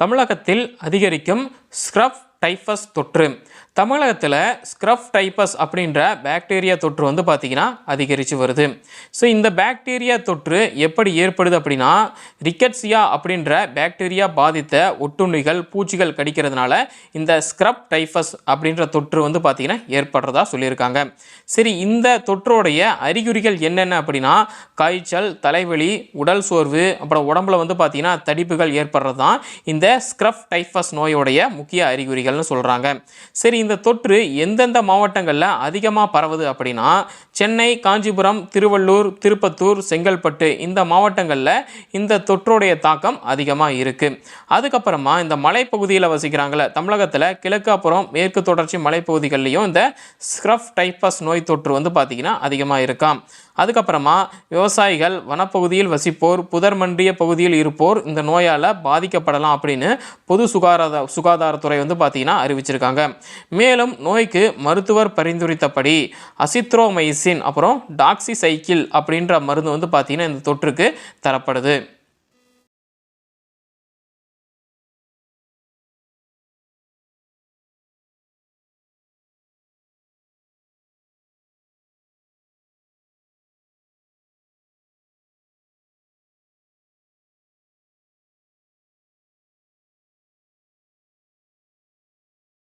தமிழகத்தில் அதிகரிக்கும் scrub typhus தொற்று. தமிழகத்தில் ஸ்க்ரப் டைப்பஸ் அப்படின்ற பாக்டீரியா தொற்று வந்து பார்த்திங்கன்னா அதிகரித்து வருது. ஸோ இந்த பாக்டீரியா தொற்று எப்படி ஏற்படுது அப்படின்னா ரிக்கட்ஸியா அப்படின்ற பாக்டீரியா பாதித்த ஒட்டுண்ணிகள் பூச்சிகள் கடிக்கிறதுனால இந்த ஸ்க்ரப் டைஃபஸ் அப்படின்ற தொற்று வந்து பார்த்திங்கன்னா ஏற்படுறதா சொல்லியிருக்காங்க. சரி இந்த தொற்றோடைய அறிகுறிகள் என்னென்ன அப்படின்னா காய்ச்சல் தலைவலி உடல் சோர்வு அப்புறம் உடம்புல வந்து பார்த்திங்கன்னா தடிப்புகள் ஏற்படுறது தான் இந்த ஸ்க்ரப் டைஃபஸ் நோயோடைய முக்கிய அறிகுறிகள். அறிகுறிகள்னு சொல்கிறாங்க சரி இந்த தொற்று எந்தெந்த மாவட்டங்களில் அதிகமாக பரவுது அப்படின்னா சென்னை காஞ்சிபுரம் திருவள்ளூர் திருப்பத்தூர் செங்கல்பட்டு இந்த மாவட்டங்களில் இந்த தொற்றுடைய தாக்கம் அதிகமாக இருக்குது அதுக்கப்புறமா இந்த மலைப்பகுதியில் வசிக்கிறாங்களே தமிழகத்தில் கிழக்கு அப்புறம் மேற்கு தொடர்ச்சி மலைப்பகுதிகள்லையும் இந்த ஸ்க்ரஃப் டைப்பஸ் நோய் தொற்று வந்து பார்த்திங்கன்னா அதிகமாக இருக்காம். அதுக்கப்புறமா விவசாயிகள் வனப்பகுதியில் வசிப்போர் புதர் மண்டிய பகுதியில் இருப்போர் இந்த நோயால் பாதிக்கப்படலாம் அப்படின்னு பொது சுகாதார சுகாதாரத்துறை வந்து பார்த்திங்கன்னா அறிவிச்சிருக்காங்க. மேலும் நோய்க்கு மருத்துவர் பரிந்துரைத்தபடி அசித்ரோமைசின் அப்புறம் டாக்ஸிசைக்கிள் அப்படின்ற மருந்து வந்து பார்த்திங்கன்னா இந்த தொற்றுக்கு தரப்படுது.